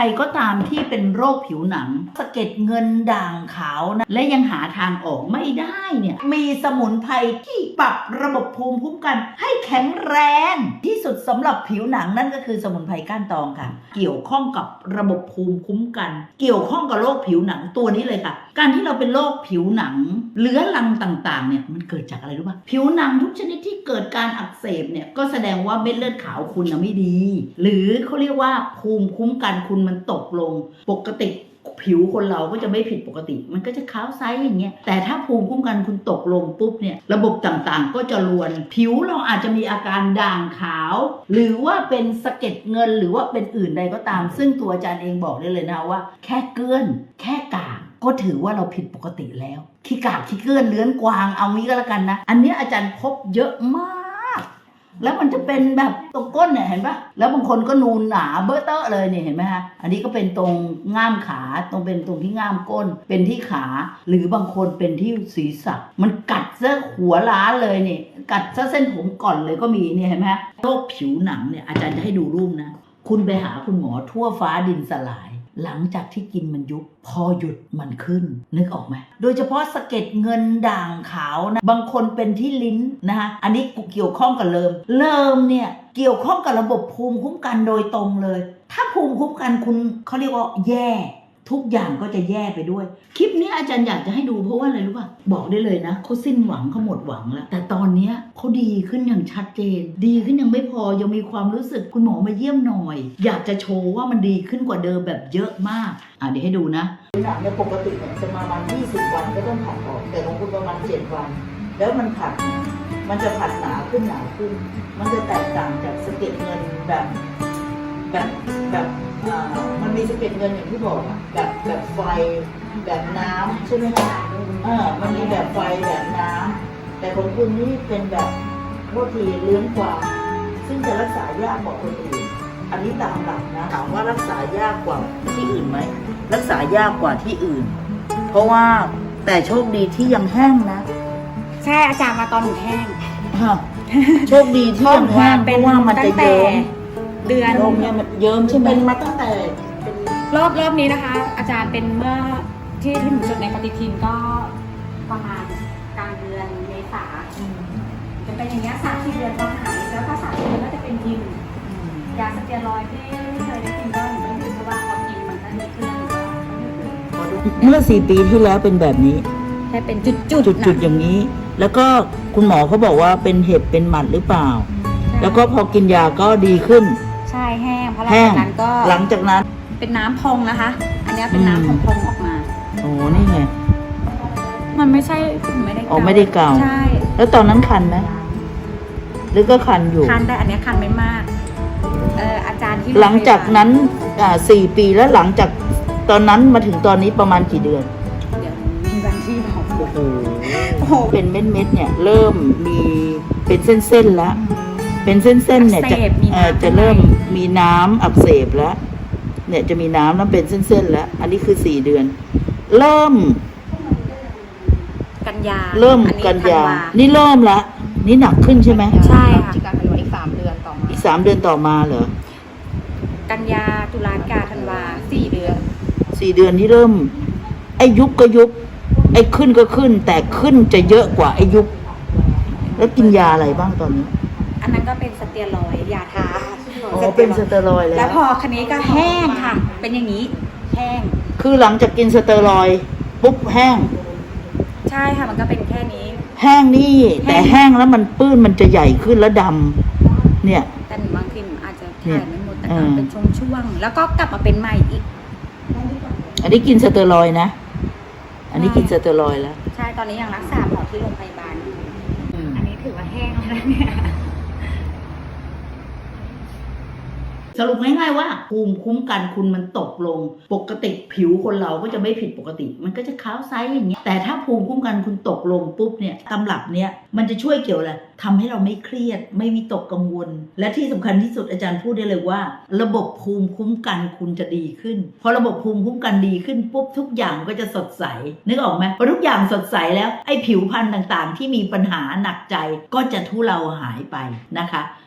รก็ตามที่เป็นโรคผิวหนังสะเก็ดเงินด่างขาวนะและยังหาทางออกไม่ได้เนี่ยมีสมุนไพรที่ปรับระบบภูมิคุ้มกัน ให้แข็งแรงที่สุดสำหรับผิวหนังนั่นก็คือสมุนไพรก้านตองค่ะ เกี่ยวข้องกับระบบภูมิคุ้มกัน เกี่ยวข้องกับโรคผิวหนังตัวนี้เลยค่ะ การที่เราเป็นโรคผิวหนังเลื้อรังต่างๆเนี่ยมันเกิดจากอะไรรู้ป่ะผิวหนังทุกชนิดที่เกิดการอักเสบเนี่ยก็แสดงว่าเม็ดเลือดขาวคุณนะไม่ดี หรือเขาเรียกว่าภูมิคุ้มกันคุณมันตกลง ปกติผิวคนเราก็จะไม่ผิดปกติ มันก็จะขาวไซส์อย่างเงี้ย แต่ถ้าภูมิคุ้มกันคุณตกลงปุ๊บเนี่ย ระบบต่างๆ ก็จะรวน ผิวเราอาจจะมีอาการด่างขาว หรือว่าเป็นสะเก็ดเงินหรือว่าเป็นอื่นใดก็ตาม ซึ่งตัวอาจารย์เองบอกได้เลยนะว่า แค่เกื้อน แค่กากก็ถือว่าเราผิดปกติแล้วขี้กากขี้เกื้อนเลื้อนกวางเอางี้ก็แล้วกันนะ อันเนี้ยอาจารย์พบเยอะมาก แล้วมันจะเป็นแบบตรงก้นเนี่ยเห็นปะแล้วบางคนก็นูนหนาเบ้อเตอะเลยเนี่ยเห็นไหมฮะอันนี้ก็เป็นตรงง่ามขาตรงเป็นตรงที่ง่ามก้น เป็นที่ขา หรือบางคนเป็นที่ศีรษะ มันกัดซะหัวล้านเลยเนี่ยกัดซะเส้นผมก่อนเลยก็มีเนี่ยเห็นไหมฮะโรคผิวหนังเนี่ยอาจารย์จะให้ดูรูปนะ คุณไปหาคุณหมอทั่วฟ้าดินสลาย หลังจากที่กินมันยุบพอหยุดมันขึ้น นึกออกไหมโดยเฉพาะสะเก็ดเงินด่างขาวนะบางคนเป็นที่ลิ้นนะคะอันนี้เกี่ยวข้องกับเลิมเลิมเนี่ยเกี่ยวข้องกับระบบภูมิคุ้มกันโดยตรงเลย ถ้าภูมิคุ้มกันคุณเขาเรียกว่าแย่ ทุกอย่างก็จะแย่ไปด้วย คลิปนี้อาจารย์อยากจะให้ดูเพราะว่าอะไรรู้ป่ะบอกได้เลยนะเขาสิ้นหวังเขาหมดหวังแล้ว แต่ตอนเนี้ยเขาดีขึ้นอย่างชัดเจน ดีขึ้นยังไม่พอยังมีความรู้สึกคุณหมอมาเยี่ยมหน่อย อยากจะโชว์ว่ามันดีขึ้นกว่าเดิมแบบเยอะมากอะเดี๋ยวให้ดูนะหนังเนี่ยปกติเนี่ยจะมาประมาณ20 วันก็ต้องผัดออกแต่ของคุณประมาณ7วัน แล้วมันผัดมันจะผัดหนาขึ้นหนาขึ้น มันจะแตกต่างจากสะเก็ดเงินแบบ แบบแบบอ่ามันมีสะเก็ดเงินอย่างที่บอกอะแบบแบบไฟแบบน้ำใช่ไหมคะเออมันมีแบบไฟแบบน้ำแต่ของคุณนี่เป็นแบบโทษทีเลื้อนกว่า ซึ่งจะรักษายากกว่าคนอื่น อันนี้ตามหลักนะถามว่ารักษายากกว่าที่อื่นไหมรักษายากกว่าที่อื่น เพราะว่าแต่โชคดีที่ยังแห้งนะใช่อาจารย์มาตอนหนูแห้งฮะโชคดีที่ยังแห้งเพเป็นราะว่ามันตั้จะงแต่เยิ้ม เดือน ลมเนี่ยมันเยิ้มใช่ไหมเป็นมาตั้งแต่เป็นรอบรอบนี้นะคะ อาจารย์เป็นเมื่อที่ที่หนูจดในปฏิทินก็ประมาณกลางเดือนเมษาจะเป็นอย่างเงี้ยสามสี่เดือนก็หายแล้วก็สามสี่เดือนก็จะเป็นยิมยาสเตียรอยด์ที่เคยได้กินก็หนูไม่หยุดเพราะว่าพอกินมันก็ดีขึ้นหนูก็ไม่หยุดเมื่อสี่ปีที่แล้วเป็นแบบนี้ แค่เป็นจุดจุดจุดๆอย่างนี้ แล้วก็คุณหมอเขาบอกว่าเป็นเห็บเป็นหมัดหรือเปล่า แล้วก็พอกินยาก็ดีขึ้น ใช่แห้งเพราะหลังแห้งจากนั้นก็หลังจากนั้นเป็นน้ำพองนะคะ อันเนี้ยเป็นน้ำพอืองมพองๆออกมา โอ้นี่ไง มันไม่ใช่ไม่ได้อ๋อไม่ได้เกาใช่แล้วตอนนั้นคันไหมหรือก็คันอยู่ คันแต่อันเนี้ยคันไม่มากเอออาจารย์ที่หลังจากนั้นอ่าสี่ปีแล้วหลังจากตอนนั้นมาถึงตอนนี้ประมาณกี่เดือน เดี๋ยวมีวันที่บอกโอ้โห โอ้โหเป็นเม็ดๆเนี่ย เริ่มมีเป็นเส้นๆแล้ว เป็นเส้นๆเนี่ยจะอักเสบมีเอ่อน้ำจะเริ่ม มีน้ำอักเสบแล้ว เนี่ยจะมีน้ำแล้วเป็นเส้นๆแล้ว อันนี้คือสี่เดือน เริ่ม กันยาเริ่มอักันยา ธัวนี่เริ่มละ นี่หนักขึ้นใช่ไหมใช่ค่ะ จิการธันวาอีกสามเดือนต่อมาอีกสามเดือนต่อมาเหรอกันยาตุลากาธันวาสี่เดือน สี่เดือนที่เริ่ม ไอ้ยุบก็ยุบ ไอ้ขึ้นก็ขึ้น แต่ขึ้นจะเยอะกว่าไอ้ยุบ แล้วกินยาอะไรบ้างตอนนี้ อันนั้นก็เป็นสเตียรอยด์ยาทา อ๋อเป็นสเตียรอยด์แล้แล้วว พอคันนี้ก็แห้งค่ะ เป็นอย่างนี้แห้ง คือหลังจากกินสเตียรอยด์ปุ๊บแห้ง ใช่ค่ะมันก็เป็นแค่นี้ แห้งนี่แห้ง แต่แห้งแล้วมันปื้นมันจะใหญ่ขึ้นแล้วดำเนี่ย แต่บางทีมันอาจจะเนี่ถ่ายยไม่หมดแต่เอก็อเป็นช่วงๆแล้วก็กลับมาเป็นใหม่อีก อันนี้กินสเตียรอยด์นะ อันนี้กินสเตียรอยด์แล้ว ใช่ตอนนี้ยังรักษาหมอที่โรงพยาบาลอยู่อันนี้ถือว่าแห้งแล้วนะเนี่ย สรุปง่ายๆว่าภูมิคุ้มกันคุณมันตกลง ปกติผิวคนเราก็จะไม่ผิดปกติ มันก็จะขาวไซส์อย่างเงี้ยแต่ถ้าภูมิคุ้มกันคุณตกลงปุ๊บเนี่ยตำรับเนี่ยมันจะช่วยเกี่ยวอะไรทำให้เราไม่เครียด ไม่วิตกกังวล และที่สำคัญที่สุดอาจารย์พูดได้เลยว่า ระบบภูมิคุ้มกันคุณจะดีขึ้น พอระบบภูมิคุ้มกันดีขึ้นปุ๊บทุกอย่างก็จะสดใสนึกออกไหมพอทุกอย่างสดใสแล้วไอ้ผิวพรรณต่างๆ ที่มีปัญหาหนักใจก็จะทุเลาหายไปนะคะ